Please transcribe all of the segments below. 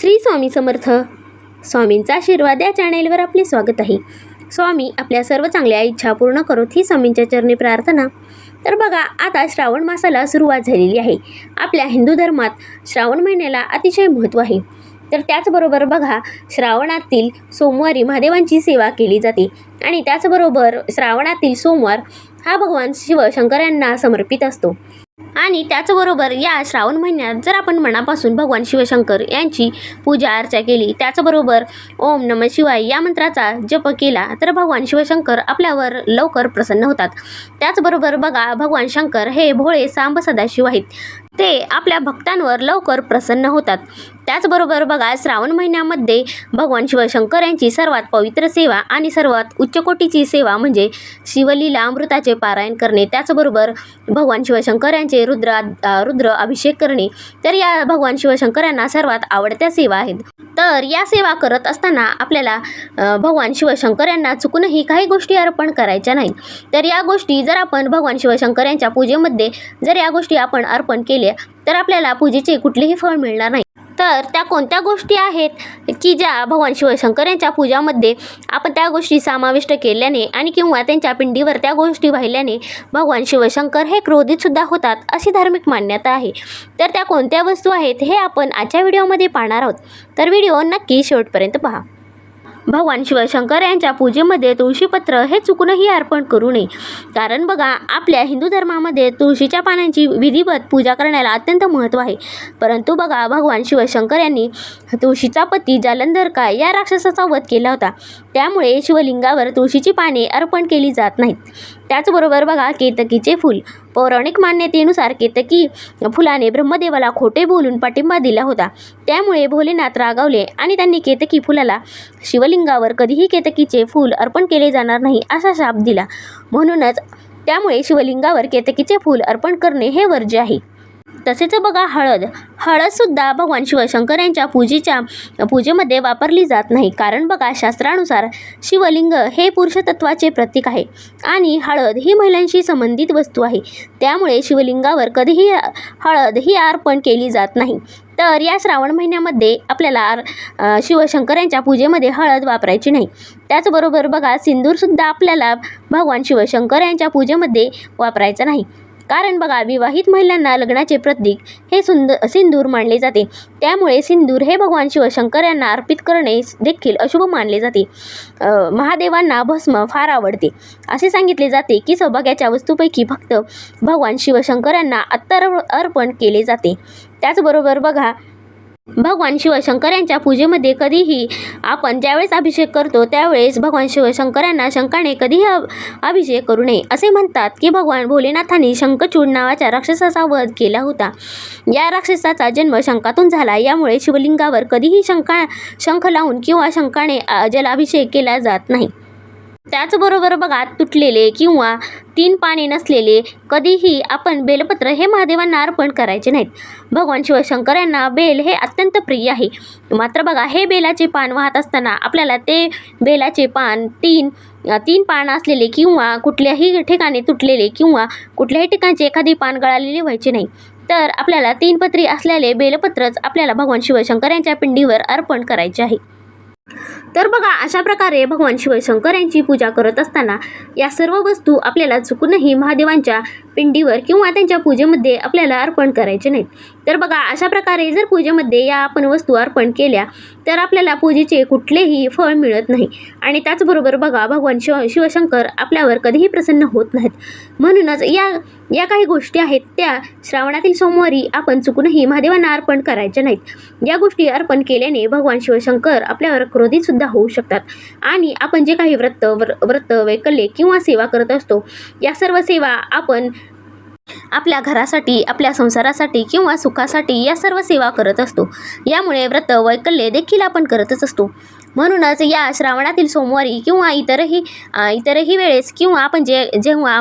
श्री स्वामी समर्थ. स्वामींचा आशीर्वाद या चॅनेलवर आपले स्वागत आहे. स्वामी आपल्या सर्व चांगल्या इच्छा पूर्ण करोत ही स्वामींच्या चरणी प्रार्थना. तर बघा आता श्रावण मासाला सुरुवात झालेली आहे. आपल्या हिंदू धर्मात श्रावण महिन्याला अतिशय महत्त्व आहे. तर त्याचबरोबर बघा श्रावणातील सोमवारी महादेवांची सेवा केली जाते. आणि त्याचबरोबर श्रावणातील सोमवार हा भगवान शिवशंकर यांना समर्पित असतो. आणि त्याचबरोबर या श्रावण महिन्यात जर आपण मनापासून भगवान शिवशंकर यांची पूजा अर्चा केली त्याचबरोबर ओम नम शिवाय या मंत्राचा जप केला तर भगवान शिवशंकर आपल्यावर लवकर प्रसन्न होतात. त्याचबरोबर बघा भगवान शंकर हे भोळे सांब सदाशिव आहेत. ते आपल्या भक्तांवर लवकर प्रसन्न होतात. त्याचबरोबर बघा श्रावण महिन्यामध्ये भगवान शिवशंकर यांची सर्वात पवित्र सेवा आणि सर्वात उच्चकोटीची सेवा म्हणजे शिवलीला अमृताचे पारायण करणे. त्याचबरोबर भगवान शिवशंकर यांचे रुद्र रुद्र अभिषेक करणे. तर या भगवान शिवशंकर यांना सर्वात आवडत्या सेवा आहेत. तर या सेवा करत असताना आपल्याला भगवान शिवशंकर यांना चुकूनही काही गोष्टी अर्पण करायच्या नाहीत. तर या गोष्टी जर आपण भगवान शिवशंकर यांच्या पूजेमध्ये जर या गोष्टी आपण अर्पण केल्या तर आपल्याला पूजेचे कुठलेही फळ मिळणार नाही. तर त्या कोणत्या गोष्टी आहेत की ज्या भगवान शिवशंकर यांच्या पूजामध्ये आपण त्या गोष्टी समाविष्ट केल्याने आणि किंवा त्यांच्या पिंडीवर त्या गोष्टी वाहिल्याने भगवान शिवशंकर हे क्रोधितसुद्धा होतात अशी धार्मिक मान्यता आहे. तर त्या कोणत्या वस्तू आहेत हे आपण आजच्या व्हिडिओमध्ये पाहणार आहोत. तर व्हिडिओ नक्की शेवटपर्यंत पहा. भगवान शिवशंकर यांच्या पूजेमध्ये तुळशीपत्र हे चुकूनही अर्पण करू नये. कारण बघा आपल्या हिंदू धर्मामध्ये तुळशीच्या पानांची विधिवत पूजा करण्याला अत्यंत महत्त्व आहे. परंतु बघा भगवान शिवशंकर यांनी तुळशीचा पती जालंधर काय या राक्षसाचा वध केला होता. त्यामुळे शिवलिंगावर तुळशीची पाने अर्पण केली जात नाहीत. त्याचबरोबर बघा केतकीचे फूल. पौराणिक मान्यतेनुसार केतकी फुलाने ब्रह्मदेवाला खोटे बोलून पाठिंबा दिला होता. त्यामुळे भोलेनाथ रागावले आणि त्यांनी केतकी फुलाला शिवलिंगावर कधीही केतकीचे फूल अर्पण केले जाणार नाही असा शाप दिला. म्हणूनच त्यामुळे शिवलिंगावर केतकीचे फूल अर्पण करणे हे वर्ज्य आहे. तसेच बघा हळद. हळदसुद्धा भगवान शिवशंकर यांच्या पूजेच्या पूजेमध्ये वापरली जात नाही. कारण बघा शास्त्रानुसार शिवलिंग हे पुरुषतत्वाचे प्रतीक आहे आणि हळद ही महिलांशी संबंधित वस्तू आहे. त्यामुळे शिवलिंगावर कधीही हळद ही अर्पण केली जात नाही. तर या श्रावण महिन्यामध्ये आपल्याला आर शिवशंकर यांच्या पूजेमध्ये हळद वापरायची नाही. त्याचबरोबर बघा सिंदूरसुद्धा आपल्याला भगवान शिवशंकर यांच्या पूजेमध्ये वापरायचं नाही. कारण बघा विवाहित महिलांना लग्नाचे प्रतीक हे सुंद सिंदूर मानले जाते. त्यामुळे सिंदूर हे भगवान शिवशंकर यांना अर्पित करणे देखील अशुभ मानले जाते. महादेवांना भस्म फार आवडते. असे सांगितले जाते की सौभाग्याच्या वस्तूपैकी फक्त भगवान शिवशंकर यांना अत्तर अर्पण केले जाते. त्याचबरोबर बघा भगवान शिवशंकर यांच्या पूजेमध्ये कधीही आपण ज्यावेळेस अभिषेक करतो त्यावेळेस भगवान शिवशंकर यांना शंकाने कधीही अभिषेक करू नये. असे म्हणतात की भगवान भोलेनाथांनी शंखचूड नावाच्या राक्षसाचा वध केला होता. या राक्षसाचा जन्म शंकातून झाला. यामुळे शिवलिंगावर कधीही शंका शंख लावून किंवा शंकाने जलाभिषेक केला जात नाही. त्याचबरोबर बघा तुटलेले किंवा तीन पाने नसलेले कधीही आपण बेलपत्र हे महादेवांना अर्पण करायचे नाहीत. भगवान शिवशंकर यांना बेल हे अत्यंत प्रिय आहे. मात्र बघा हे बेलाचे पान वाहत असताना आपल्याला ते बेलाचे पान तीन तीन पान असलेले किंवा कुठल्याही ठिकाणी तुटलेले किंवा कुठल्याही ठिकाणचे एखादी पान गळालेले व्हायचे नाही. तर आपल्याला तीन पत्री असलेले बेलपत्रच आपल्याला भगवान शिवशंकर यांच्या पिंडीवर अर्पण करायचे आहे. तर बघा अशा प्रकारे भगवान शिवशंकर यांची पूजा करत असताना या सर्व वस्तू आपल्याला चुकूनही महादेवांच्या पिंडीवर किंवा त्यांच्या पूजेमध्ये आपल्याला अर्पण करायचे नाहीत. तर बघा अशा प्रकारे जर पूजेमध्ये या आपण वस्तू अर्पण केल्या तर आपल्याला पूजेचे कुठलेही फळ मिळत नाही. आणि त्याचबरोबर बघा भगवान शिव शिवशंकर आपल्यावर कधीही प्रसन्न होत नाहीत. म्हणूनच या या काही गोष्टी आहेत त्या श्रावणातील सोमवारी आपण चुकूनही महादेवांना अर्पण करायच्या नाहीत. या गोष्टी अर्पण केल्याने भगवान शिवशंकर आपल्यावर क्रोधितसुद्धा होऊ शकतात. आणि आपण जे काही व्रत व्र व्रत वैकल्ये किंवा सेवा करत असतो या सर्व सेवा आपण आपल्या घरासाठी आपल्या संसारासाठी किंवा सुखासाठी या सर्व सेवा करत असतो. यामुळे व्रत वैकल्ये देखील आपण करतच असतो. म्हणूनच या श्रावणातील सोमवारी किंवा इतरही इतरही वेळेस किंवा आपण जे जेव्हा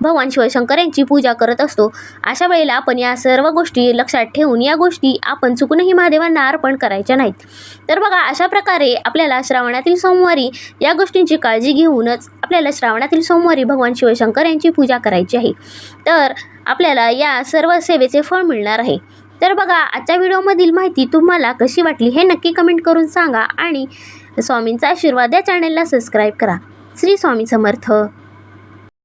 भगवान शिवशंकर यांची पूजा करत असतो. अशा वेळेला आपण या सर्व गोष्टी लक्षात ठेवून या गोष्टी आपण चुकूनही महादेवांना अर्पण करायच्या नाहीत. तर बघा अशा प्रकारे आपल्याला श्रावणातील सोमवारी या गोष्टींची काळजी घेऊनच आपल्याला श्रावणातील सोमवारी भगवान शिवशंकर यांची पूजा करायची आहे. तर आपल्याला या सर्व सेवेचे फळ मिळणार आहे. तर बघा आजच्या व्हिडिओमधील माहिती तुम्हाला कशी वाटली हे नक्की कमेंट करून सांगा आणि स्वामींचा आशीर्वाद या चॅनलला सबस्क्राईब करा. श्री स्वामी समर्थ.